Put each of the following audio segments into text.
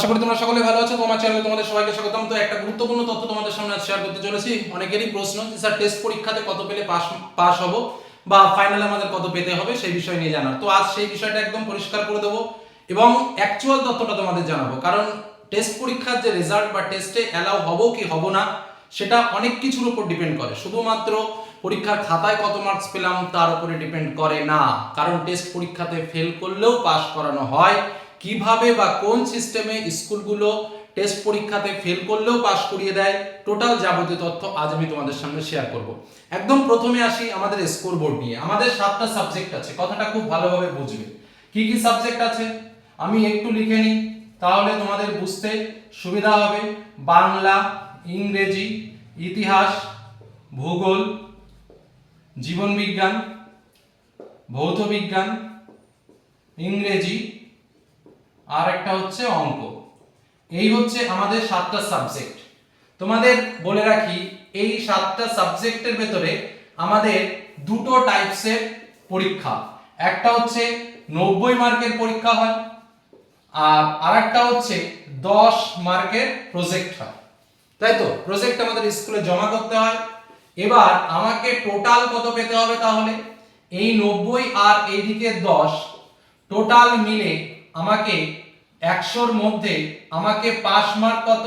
আশা করি তোমরা সকলে ভালো আছো তোমার চ্যানেলে তোমাদের সবাইকে স্বাগতম। তো একটা গুরুত্বপূর্ণ তথ্য তোমাদের সামনে আজ শেয়ার করতে চলেছি। অনেকেরই প্রশ্ন, যে স্যার টেস্ট পরীক্ষাতে কত পেলে পাস পাস হব? বা ফাইনালে আমাদের কত পেতে হবে? সেই বিষয় নিয়ে জানার। তো আজ সেই বিষয়টা একদম পরিষ্কার করে দেবো এবং অ্যাকচুয়াল তথ্যটা তোমাদের জানাব। কারণ টেস্ট পরীক্ষার যে রেজাল্ট বা টেস্টে অ্যালাউ হব কি হব না, সেটা অনেক কিছুর উপর ডিপেন্ড করে। শুধুমাত্র পরীক্ষার খাতায় কত মার্কস পেলাম, তার উপরে ডিপেন্ড করে না। কারণ টেস্ট পরীক্ষাতে ফেল করলেও পাস করানো হয়। কীভাবে বা কোন সিস্টেমে স্কুলগুলো টেস্ট পরীক্ষাতে ফেল করলেও পাশ করিয়ে দেয় টোটাল যাবতীয় তথ্য আজ আমি তোমাদের সামনে শেয়ার করব। একদম প্রথমে আসি আমাদের স্কোর বোর্ড নিয়ে। আমাদের সাতটা সাবজেক্ট আছে, কথাটা খুব ভালোভাবে বুঝবে। কি কি সাবজেক্ট আছে? আমি একটু লিখে নিই, তাহলে তোমাদের বুঝতে সুবিধা হবে। বাংলা, ইংরেজি, ইতিহাস, ভূগোল জীবন বিজ্ঞান ভৌত বিজ্ঞান ইংরেজি আর একটা হচ্ছে অঙ্ক। এই হচ্ছে আমাদের সাতটা সাবজেক্ট তোমাদের বলে রাখি, এই সাতটা সাবজেক্টের ভেতরে আমাদের দুটো টাইপসের পরীক্ষা। একটা হচ্ছে নব্বই মার্কের পরীক্ষা হয়, আর আরেকটা হচ্ছে দশ মার্কের প্রজেক্ট হয়। তাই তো? প্রজেক্ট আমাদের স্কুলে জমা করতে হয়। এবার আমাকে টোটাল কত পেতে হবে তাহলে? এই নব্বই আর এইদিকে দশ টোটাল মিলে আমাকে একশোর মধ্যে আমাকে পাস মার্ক কত?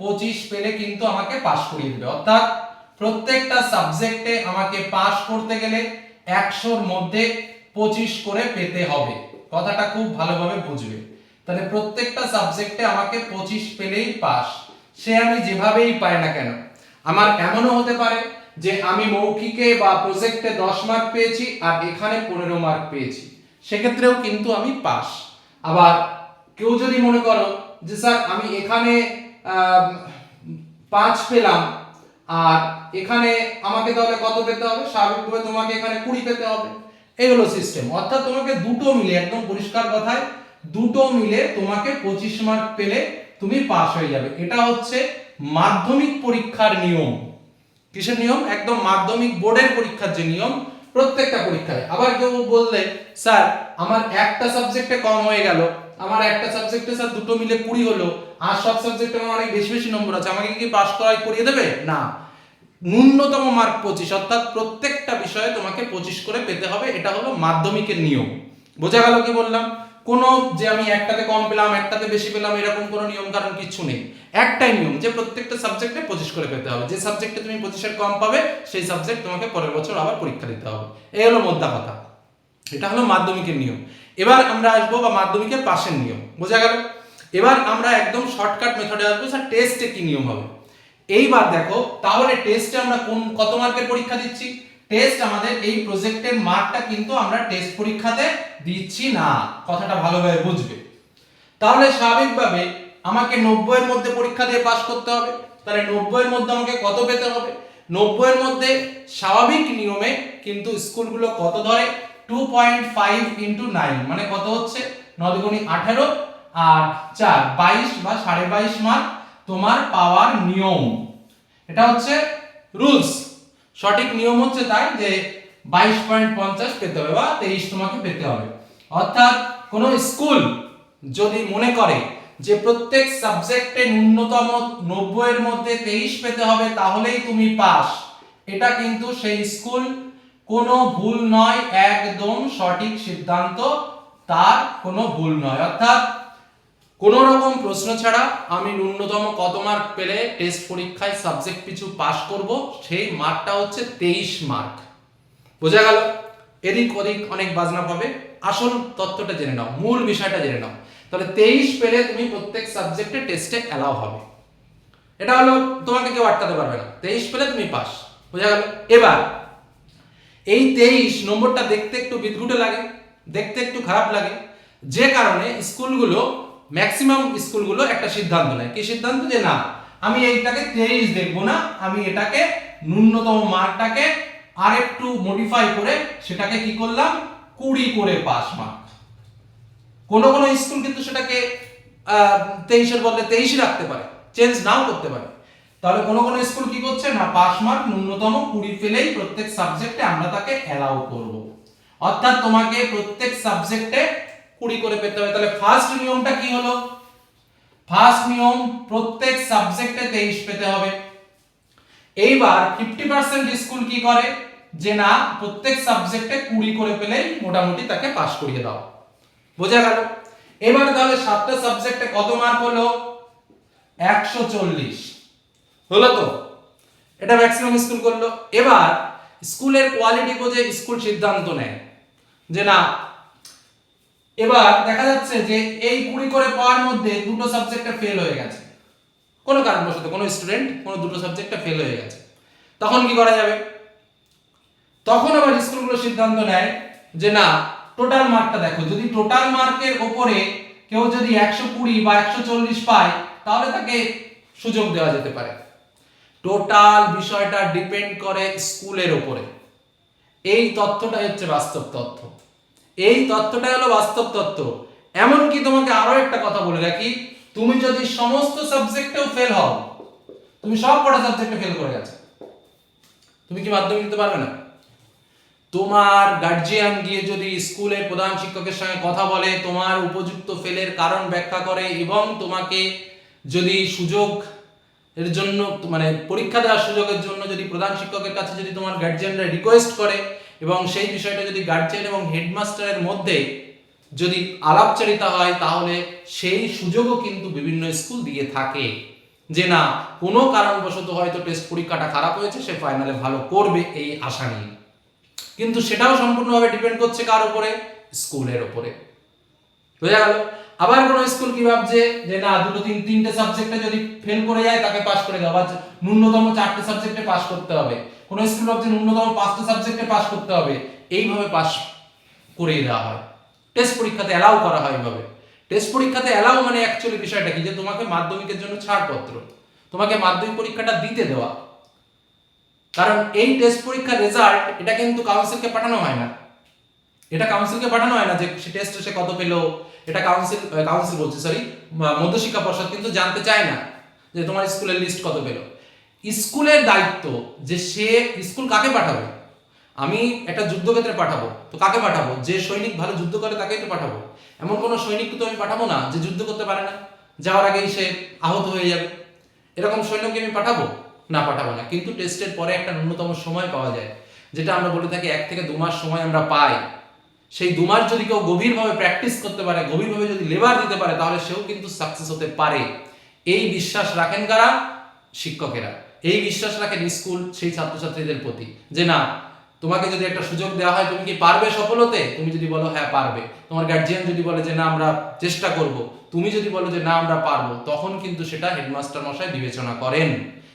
পঁচিশ পেলে কিন্তু আমাকে পাস করিয়ে দেবে। অর্থাৎ প্রত্যেকটা সাবজেক্টে আমাকে পাস করতে গেলে একশোর মধ্যে পঁচিশ করে পেতে হবে। কথাটা খুব ভালোভাবে বুঝবে। তাহলে প্রত্যেকটা সাবজেক্টে আমাকে পঁচিশ পেলেই পাস সে আমি যেভাবেই পাই না কেন, আমার এমনও হতে পারে যে আমি মৌখিকে বা প্রজেক্টে দশ মার্ক পেয়েছি আর এখানে পনেরো মার্ক পেয়েছি। সেক্ষেত্রেও কিন্তু আমি পাস আবার কেউ যদি মনে করো যে, স্যার, আমি এখানে পাঁচ পেলাম, আর এখানে আমাকে তাহলে কত পেতে হবে? স্বাভাবিকভাবে তোমাকে এখানে কুড়ি পেতে হবে। এই হলো সিস্টেম অর্থাৎ তোমাকে দুটো মিলে, একদম পরিষ্কার কথায়, দুটো মিলে তোমাকে পঁচিশ মার্ক পেলে তুমি পাস হয়ে যাবে। এটা হচ্ছে মাধ্যমিক পরীক্ষার নিয়ম। কিসের নিয়ম? একদম মাধ্যমিক বোর্ডের পরীক্ষার যে নিয়ম, প্রত্যেকটা পরীক্ষায়। আবার কেউ বললে, স্যার আমার একটা সাবজেক্টে কম হয়ে গেল, আমার একটা সাবজেক্টে স্যার দুটো মিলে কুড়ি হলো, আর সব সাবজেক্টে আমার অনেক বেশি বেশি নম্বর আছে, আমাকে কি পাস করায় করিয়ে দেবে? না। ন্যূনতম মার্ক পঁচিশ, অর্থাৎ প্রত্যেকটা বিষয়ে তোমাকে পঁচিশ করে পেতে হবে, এটা হলো মাধ্যমিকের নিয়ম। বোঝা গেল কি বললাম? কোনো যে আমি একটাতে কম পেলাম, একটাতে বেশি পেলাম, এরকম কোনো নিয়ম কারণ কিছু নেই। একটাই নিয়ম যে প্রত্যেকটা সাবজেক্টে পঁচিশ করে পেতে হবে। যে সাবজেক্টে তুমি পঁচিশের কম পাবে, সেই সাবজেক্ট তোমাকে পরের বছর আবার পরীক্ষা দিতে হবে। এই হলো মোদ্দা কথা। এটা হলো মাধ্যমিকের নিয়ম। এবার আমরা আসব বা মাধ্যমিকের পাশের নিয়ম। বোঝা গেল? এবার আমরা একদম শর্টকাট মেথডে আসব স্যার টেস্টে কি নিয়ম হবে? এইবার দেখো, তাহলে টেস্টে আমরা কোন, কত মার্কের পরীক্ষা দিচ্ছি? টেস্ট আমাদের এই প্রজেক্টের মার্কটা কিন্তু আমরা টেস্ট পরীক্ষাতে দিচ্ছি না। কথাটা ভালোভাবে বুঝবে। তাহলে স্বাভাবিকভাবে আমাকে নব্বই এর মধ্যে পরীক্ষা দিয়ে পাস করতে হবে। তাহলে নব্বই এর মধ্যে আমাকে কত পেতে হবে? নব্বই এর মধ্যে স্বাভাবিক নিয়মে কিন্তু স্কুলগুলো কত ধরে? Two point five into nine মানে কত হচ্ছে? নদগুণি আঠেরো আর চার, বাইশ বা সাড়ে বাইশ মার্ক তোমার পাওয়ার নিয়ম। এটা হচ্ছে রুলস সঠিক নিয়ম হচ্ছে তাই যে বাইশ পয়েন্ট পঞ্চাশ পেতে হবে বা তেইশ তোমাকে পেতে হবে। অর্থাৎ কোনো স্কুল যদি মনে করে যে প্রত্যেক সাবজেক্টে ন্যূনতম নব্বই এর মধ্যে তেইশ পেতে হবে, তাহলেই তুমি পাস। এটা কিন্তু সেই স্কুল কোনো ভুল নয়, একদম সঠিক সিদ্ধান্ত, তার কোনো ভুল নয়। অর্থাৎ কোনো রকম প্রশ্ন ছাড়া আমি ন্যূনতম কত মার্ক পেলে টেস্ট পরীক্ষায় সাবজেক্ট পিছু পাস করব, সেই মার্কটা হচ্ছে তেইশ মার্ক বোঝা গেল? এদিক ওদিক অনেক বাজনা পাবে। আসল তথ্যটা জেনে নাও, মূল বিষয়টা জেনে নাও। তাহলে তেইশ পেলে তুমি প্রত্যেক সাবজেক্টে টেস্টে অ্যালাউ হবে। এটা হলো, তোমাকে কেউ আটকাতে পারবে না। তেইশ পেলে তুমি পাস বোঝা গেল? এবার এই তেইশ নম্বরটা দেখতে একটু বিদঘুটে লাগে, দেখতে একটু খারাপ লাগে। যে কারণে স্কুলগুলো ম্যাক্সিমাম স্কুলগুলো একটা সিদ্ধান্ত নেয়। কি সিদ্ধান্ত? যে না, আমি এইটাকে তেইশ দেখব না, আমি এটাকে ন্যূনতম মার্কটাকে আর একটু মডিফাই করে সেটাকে কি করলাম? কুড়ি করে পাস মার্ক কোনো কোনো স্কুল কিন্তু সেটাকে তেইশের বদলে তেইশই রাখতে পারে। চেঞ্জ নাও করতে পারে। তাহলে কোনো কোনো স্কুল কি করছে না পাস মার্ক ন্যূনতম কুড়ি পেলেই প্রত্যেক সাবজেক্টে আমরা তাকে অ্যালাউ করব। অর্থাৎ তোমাকে প্রত্যেক সাবজেক্টে কুড়ি করে পেতে হবে। তাহলে ফার্স্ট নিয়মটা কি হলো? ফার্স্ট নিয়ম, প্রত্যেক সাবজেক্টে তেইশ পেতে হবে। এইবার ফিফটি পার্সেন্ট স্কুল কি করে? যে না, প্রত্যেক সাবজেক্টে কুড়ি করে পেলেই মোটামুটি তাকে পাশ করিয়ে দাও। বোঝা গেল? এবার তাহলে সাতটা সাবজেক্টে কত মার্ক হলো? একশো চল্লিশ। হলো তো? এটা ম্যাক্সিমাম স্কুল করল। এবার স্কুলের কোয়ালিটি বোঝে স্কুল সিদ্ধান্ত নেয়। যে না, এবার দেখা যাচ্ছে যে এই কুড়ি করে পাওয়ার মধ্যে দুটো সাবজেক্টে ফেল হয়ে গেছে। কোনো কারণবশত, কোনো স্টুডেন্ট কোনো দুটো সাবজেক্টে ফেল হয়ে গেছে। তখন কি করা যাবে? তখন আবার স্কুলগুলো সিদ্ধান্ত নেয় যে না টোটাল মার্কটা দেখো। যদি টোটাল মার্কের ওপরে কেউ যদি একশো কুড়ি বা একশো চল্লিশ পায়, তাহলে তাকে সুযোগ দেওয়া যেতে পারে। টোটাল বিষয়টা ডিপেন্ড করে স্কুলের ওপরে এই তথ্যটাই হচ্ছে বাস্তব তথ্য। এই তথ্যটাই হলো বাস্তব তথ্য। এমনকি তোমাকে আরও একটা কথা বলে রাখি, তুমি যদি সমস্ত সাবজেক্টেও ফেল হও, তুমি সব কটা সাবজেক্টে ফেল করে গেছো। তুমি কি মাধ্যমিক দিতে পারবে না? তোমার গার্জিয়ান গিয়ে যদি স্কুলের প্রধান শিক্ষকের সঙ্গে কথা বলে, তোমার উপযুক্ত ফেলের কারণ ব্যাখ্যা করে এবং তোমাকে যদি সুযোগ এর জন্য মানে পরীক্ষা দেওয়ার সুযোগের জন্য যদি প্রধান শিক্ষকের কাছে যদি তোমার গার্জিয়ানরা রিকোয়েস্ট করে এবং সেই বিষয়টা যদি গার্জিয়ান এবং হেডমাস্টারের মধ্যে যদি আলাপচারিতা হয়, তাহলে সেই সুযোগও কিন্তু বিভিন্ন স্কুল দিয়ে থাকে। যে না, কোনো কারণবশত হয়তো টেস্ট পরীক্ষাটা খারাপ হয়েছে, সে ফাইনালে ভালো করবে এই আশা নিয়ে কিন্তু সেটাও সম্পূর্ণভাবে ডিপেন্ড করছে কার উপরে? স্কুলের উপরে। বোঝা গেল? আবার কোন স্কুল কি ভাবছে যে না, দুটো তিন, তিনটে সাবজেক্টে যদি ফেল করে যায়, তাকে পাস করে দেওয়া ন্যূনতম চারটে সাবজেক্টে পাস করতে হবে। কোন স্কুল ভাবছে ন্যূনতম পাঁচটা সাবজেক্টে পাস করতে হবে। এইভাবে পাস করিয়ে দেওয়া হয়। টেস্ট পরীক্ষাতে অ্যালাউ করা হয় এইভাবে। টেস্ট পরীক্ষাতে অ্যালাউ মানে অ্যাকচুয়ালি বিষয়টা কি? যে তোমাকে মাধ্যমিকের জন্য ছাড়পত্র। তোমাকে মাধ্যমিক পরীক্ষাটা দিতে দেওয়া। কারণ এই টেস্ট পরীক্ষার রেজাল্ট এটা কিন্তু কাউন্সিলকে পাঠানো হয় না। এটা কাউন্সিলকে পাঠানো হয় না যে সে টেস্টে সে কত পেল? এটা কাউন্সিল কাউন্সিল বলছি সরি মধ্যশিক্ষা পর্ষদ কিন্তু জানতে চায় না যে তোমার স্কুলের লিস্ট কত পেল। স্কুলের দায়িত্ব যে সে স্কুল কাকে পাঠাবে? আমি একটা যুদ্ধক্ষেত্রে পাঠাবো। তো কাকে পাঠাবো? যে সৈনিক ভালো যুদ্ধ করে তাকেই তো পাঠাবো। এমন কোনো সৈনিককে তো আমি পাঠাবো না যে যুদ্ধ করতে পারে না। যাওয়ার আগেই সে আহত হয়ে যাবে। এরকম সৈন্যকে আমি পাঠাবো? না পাঠাবো না। কিন্তু টেস্টের পরে একটা ন্যূনতম সময় পাওয়া যায়। যেটা আমরা বলে থাকি এক থেকে দু মাস সময় আমরা পাই। সেই দু মাস যদি কেউ গভীরভাবে প্র্যাকটিস করতে পারে, গভীরভাবে যদি লেবার দিতে পারে, তাহলে সেও কিন্তু সাকসেস হতে পারে। এই বিশ্বাস রাখেন কারা? শিক্ষকেরা। এই বিশ্বাস রাখেন স্কুল সেই ছাত্রছাত্রীদের প্রতি যে না, তোমাকে যদি একটা সুযোগ দেওয়া হয়, তুমি কি পারবে সফল হতে তুমি যদি বলো হ্যাঁ পারবে। তোমার গার্জিয়ান যদি বলে যে, না, আমরা চেষ্টা করব। তুমি যদি বলো যে, না, আমরা পারব, তখন কিন্তু সেটা হেডমাস্টার মশাই বিবেচনা করেন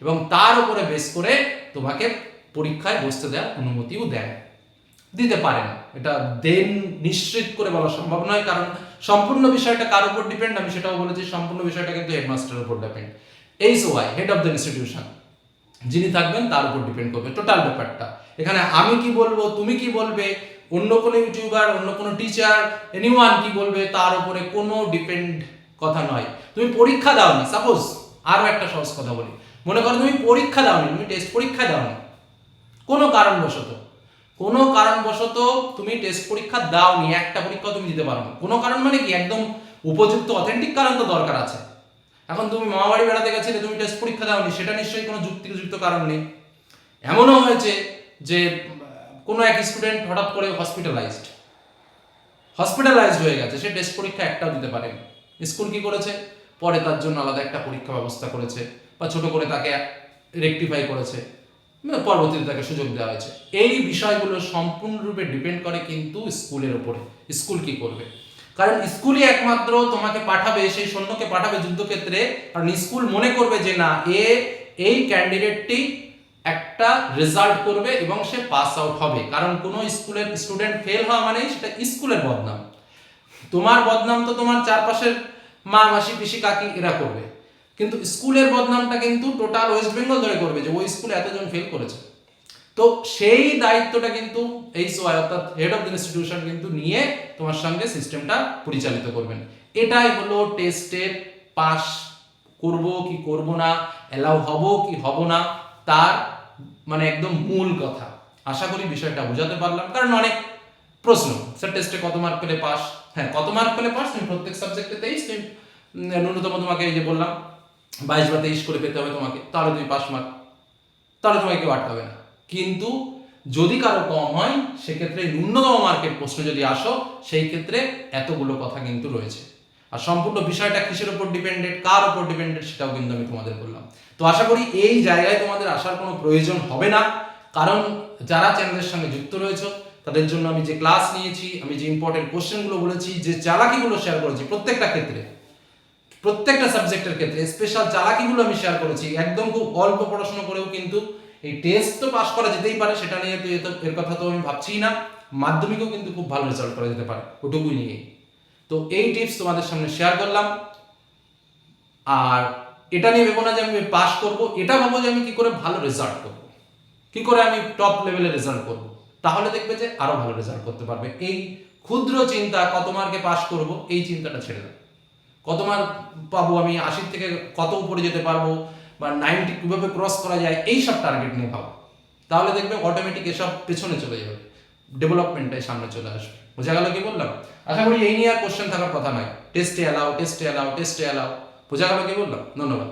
এবং তার উপরে বেস করে তোমাকে পরীক্ষায় বসতে দেওয়ার অনুমতিও দেন। দিতে পারেন। এটা দেন নিশ্চিত করে বলা সম্ভব নয়, কারণ সম্পূর্ণ বিষয়টা কার উপর ডিপেন্ড আমি সেটাও বলেছি, সম্পূর্ণ বিষয়টা কিন্তু হেডমাস্টারের উপর depend H Y head of the institution যিনি থাকবেন, তার উপর ডিপেন্ড করবে টোটাল ব্যাপারটা। এখানে আমি কি বলব, তুমি কি বলবে, অন্য কোনো ইউটিউবার অন্য কোনো টিচার এনিওয়ান কি বলবে, তার উপরে কোনো ডিপেন্ড কথা নয়। তুমি পরীক্ষা দাওনি সাপোজ আরও একটা সহজ কথা বলি। মনে করো তুমি পরীক্ষা দাওনি, তুমি টেস্ট পরীক্ষা দাওনি। কোনো কারণবশত। কোনো কারণবশত তুমি টেস্ট পরীক্ষা দাওনি, একটা পরীক্ষা তুমি দিতে পারো কোনো কারণ মানে কি? একদম উপযুক্ত অথেন্টিক কারণ তো দরকার আছে। এখন তুমি মামাবাড়ি বেড়াতে গেছিলে, তুমি টেস্ট পরীক্ষা দাওনি, সেটা নিশ্চয়ই কোনো যুক্তিযুক্ত কারণ নেই। এমনও হয়েছে যে, কোনো এক স্টুডেন্ট হঠাৎ করে হসপিটালাইজড হসপিটালাইজড হয়ে গেছে, সে টেস্ট পরীক্ষা একটাও দিতে পারেনি। স্কুল কি করেছে? পরে তার জন্য আলাদা একটা পরীক্ষা ব্যবস্থা করেছে, বা ছোট করে তাকে রেকটিফাই করেছে। পরবর্তীতে তাকে সুযোগ দেওয়া হয়েছে। এই বিষয়গুলো সম্পূর্ণরূপে ডিপেন্ড করে কিন্তু স্কুলের উপরে, স্কুল কি করবে। কারণ স্কুলই একমাত্র তোমাকে পাঠাবে, সেই সৈন্যকে পাঠাবে যুদ্ধক্ষেত্রে। কারণ স্কুল মনে করবে যে, না, এ, এই ক্যান্ডিডেটটি একটা রেজাল্ট করবে এবং সে পাস আউট হবে। কারণ কোনো স্কুলের স্টুডেন্ট ফেল হওয়া মানেই সেটা স্কুলের বদনাম। তোমার বদনাম তো তোমার চারপাশের মা মাসি পিসি কাকি এরা করবে। কিন্তু স্কুলের বদনামটা কিন্তু টোটাল ওয়েস্ট বেঙ্গল ধরে করবে যে ওই স্কুলে এতজন ফেল করেছে। তো সেই দায়িত্বটা কিন্তু এই সোয়াই অর্থাৎ হেড অফ দ্য ইনস্টিটিউশন কিন্তু নিয়ে তোমার সঙ্গে সিস্টেমটা পরিচালিত করবেন। এটাই হলো টেস্টের পাস করব কি করব না অ্যালাউ হব কি হব না, তার মানে একদম মূল কথা। আশা করি বিষয়টা বোঝাতে পারলাম। কারণ অনেক প্রশ্ন স্যার টেস্টে কত মার্ক পেলে পাস হ্যাঁ কত মার্ক পেলে পাস তুমি প্রত্যেক সাবজেক্টে তেইশ তুমি ন্যূনতম তোমাকে এই যে বললাম বাইশ বা তেইশ করে পেতে হবে তোমাকে, তাহলে তুমি পাস মার্ক তাহলে তোমাকে কেউ আটকাবে না। কিন্তু যদি কারও কম হয়, সেক্ষেত্রে ন্যূনতম মার্কের প্রশ্ন যদি আসো, সেই ক্ষেত্রে এতগুলো কথা কিন্তু রয়েছে। আর সম্পূর্ণ বিষয়টা কিসের উপর ডিপেন্ডেড কার উপর ডিপেন্ডেড সেটাও কিন্তু আমি তোমাদের বললাম। তো আশা করি এই জায়গায় তোমাদের আসার কোনো প্রয়োজন হবে না। কারণ যারা চ্যানেলের সঙ্গে যুক্ত রয়েছে, তাদের জন্য আমি যে ক্লাস নিয়েছি, আমি যে ইম্পর্টেন্ট কোশ্চেনগুলো বলেছি, যে চালাকিগুলো শেয়ার করেছি, প্রত্যেকটা ক্ষেত্রে প্রত্যেকটা সাবজেক্টের ক্ষেত্রে স্পেশাল চালাকিগুলো আমি শেয়ার করেছি, একদম খুব অল্প পড়াশোনা করেও কিন্তু এই টেস্ট তো পাস করা যেতেই পারে, সেটা নিয়ে তো এর কথা তো আমি ভাবছি না। মাধ্যমিকও কিন্তু খুব ভালো রেজাল্ট করা যেতে পারে, ওটুকুই নিয়ে। তো এই টিপস তোমাদের সামনে শেয়ার করলাম। আর এটা নিয়ে ভেবো না যে আমি পাস করব, এটা ভাবো যে আমি কি করে ভালো রেজাল্ট করব। কি করে আমি টপ লেভেলে রেজাল্ট করব। তাহলে দেখবে যে আরও ভালো রেজাল্ট করতে পারবে। এই ক্ষুদ্র চিন্তা কত মার্কে পাস করব, এই চিন্তাটা ছেড়ে দাও। কত মার্ক পাবো আমি আশির থেকে কত উপরে যেতে পারব বা নাইনটি কীভাবে ক্রস করা যায়, এই সব টার্গেট নিয়ে ভাবো। তাহলে দেখবে অটোমেটিক এসব পেছনে চলে যাবে। ডেভেলপমেন্টটাই সামনে চলে আসবে। বোঝা গেল কি বললাম? আশা করি এই নিয়ে আর কোশ্চেন থাকার কথা নয়। টেস্টে অ্যালাও টেস্টে অ্যালাও টেস্টে অ্যালাও বোঝা গেল কি বললাম? ধন্যবাদ।